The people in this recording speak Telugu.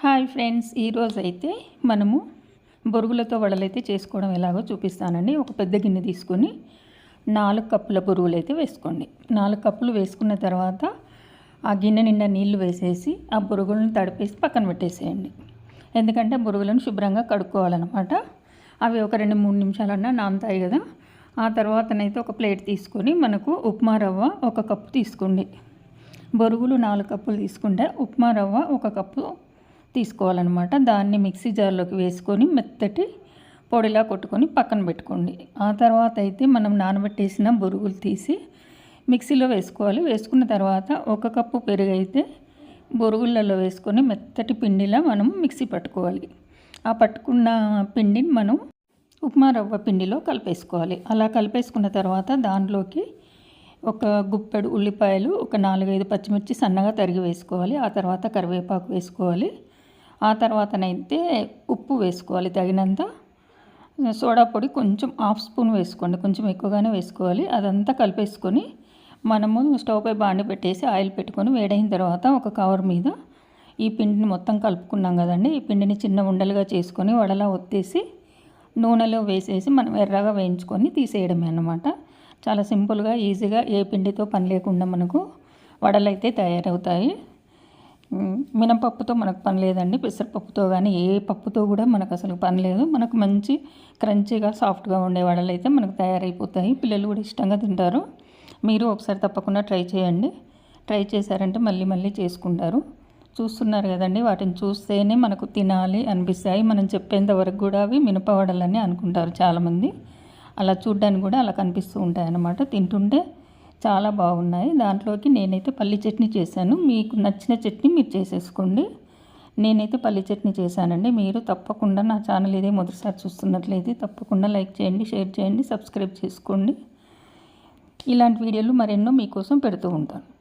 హాయ్ ఫ్రెండ్స్ ఈరోజు అయితే మనము బొరుగులతో వడలైతే చేసుకోవడం ఎలాగో చూపిస్తానండి. ఒక పెద్ద గిన్నె తీసుకొని నాలుగు కప్పుల బొరుగులు అయితే వేసుకోండి. నాలుగు కప్పులు వేసుకున్న తర్వాత ఆ గిన్నె నిండా నీళ్ళు వేసేసి ఆ బొరుగులను తడిపేసి పక్కన పెట్టేసేయండి. ఎందుకంటే బొరుగులను శుభ్రంగా కడుక్కోవాలన్నమాట. అవి ఒక రెండు మూడు నిమిషాలన్నా నానుతాయి కదా. ఆ తర్వాతనైతే ఒక ప్లేట్ తీసుకొని మనకు ఉప్మా రవ్వ ఒక కప్పు తీసుకోండి. బొరుగులు నాలుగు కప్పులు తీసుకుంటే ఉప్మా రవ్వ ఒక కప్పు తీసుకోవాలన్నమాట. దాన్ని మిక్సీ జార్లోకి వేసుకొని మెత్తటి పొడిలా కొట్టుకొని పక్కన పెట్టుకోండి. ఆ తర్వాత అయితే మనం నానబెట్టేసిన బొరుగులు తీసి మిక్సీలో వేసుకోవాలి. వేసుకున్న తర్వాత ఒక కప్పు పెరుగు అయితే బొరుగులలో వేసుకొని మెత్తటి పిండిలా మనం మిక్సీ పట్టుకోవాలి. ఆ పట్టుకున్న పిండిని మనం ఉప్మా రవ్వ పిండిలో కలిపేసుకోవాలి. అలా కలిపేసుకున్న తర్వాత దానిలోకి ఒక గుప్పెడు ఉల్లిపాయలు ఒక నాలుగైదు పచ్చిమిర్చి సన్నగా తరిగి వేసుకోవాలి. ఆ తర్వాత కరివేపాకు వేసుకోవాలి. ఆ తర్వాతనైతే ఉప్పు వేసుకోవాలి తగినంత. సోడా పొడి కొంచెం హాఫ్ స్పూన్ వేసుకోండి కొంచెం ఎక్కువగానే వేసుకోవాలి. అదంతా కలిపేసుకొని మనము స్టవ్ పై బాండి పెట్టేసి ఆయిల్ పెట్టుకొని వేడైన తర్వాత ఒక కవర్ మీద ఈ పిండిని మొత్తం కలుపుకున్నాం కదండి. ఈ పిండిని చిన్న ఉండలుగా చేసుకొని వడలా ఒత్తేసి నూనెలో వేసేసి మనం ఎర్రగా వేయించుకొని తీసేయడమే అన్నమాట. చాలా సింపుల్గా ఈజీగా ఏ పిండితో పని లేకుండా మనకు వడలైతే తయారవుతాయి. మినపప్పుతో మనకు పని లేదండి. పెసరపప్పుతో కానీ ఏ పప్పుతో కూడా మనకు అసలు పని లేదు. మనకు మంచి క్రంచీగా సాఫ్ట్గా ఉండే వడలు అయితే మనకు తయారైపోతాయి. పిల్లలు కూడా ఇష్టంగా తింటారు. మీరు ఒకసారి తప్పకుండా ట్రై చేయండి. ట్రై చేశారంటే మళ్ళీ మళ్ళీ చేసుకుంటారు. చూస్తున్నారు కదండి వాటిని చూస్తేనే మనకు తినాలి అనిపిస్తాయి. మనం చెప్పేంత వరకు కూడా అవి మినపవడలని అనుకుంటారు చాలామంది. అలా చూడ్డానికి కూడా అలా కనిపిస్తూ ఉంటాయి అన్నమాట తింటుంటే చాలా బాగున్నాయి. దాంట్లోకి నేనైతే పల్లి చట్నీ చేశాను. మీకు నచ్చిన చట్నీ మీరు చేసేసుకోండి. నేనైతే పల్లి చట్నీ చేశానండి. మీరు తప్పకుండా నా ఛానల్ ఇదే మొదటిసారి చూస్తున్నట్లయితే తప్పకుండా లైక్ చేయండి షేర్ చేయండి సబ్స్క్రైబ్ చేసుకోండి. ఇలాంటి వీడియోలు మరెన్నో మీకోసం పెడుతూ ఉంటాను.